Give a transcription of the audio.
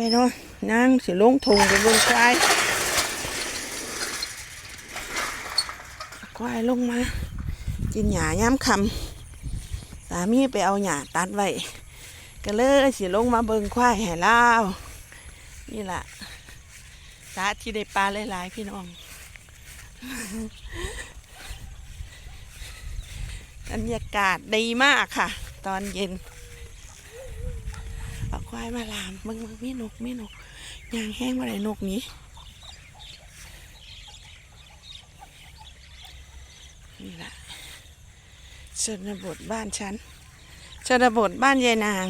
แน่นอนนางสิลงทงไปเบนควายควายลงมา กินหญ้าย้ำคำสามีไปเอาหญ้าตัดไว้ก็เลยสิลงมาเบิงควายให้เล่านี่ล่ะสาที่ได้ปลาหลายๆพี่น้อง บรรยากาศดีมากค่ะ ตอนเย็น ควายมาลามมึงมึงมีนกมีนกยางแห้งมาไหนนกนี้นี่แหละชนบทบ้านฉันชนบทบ้านยายนาง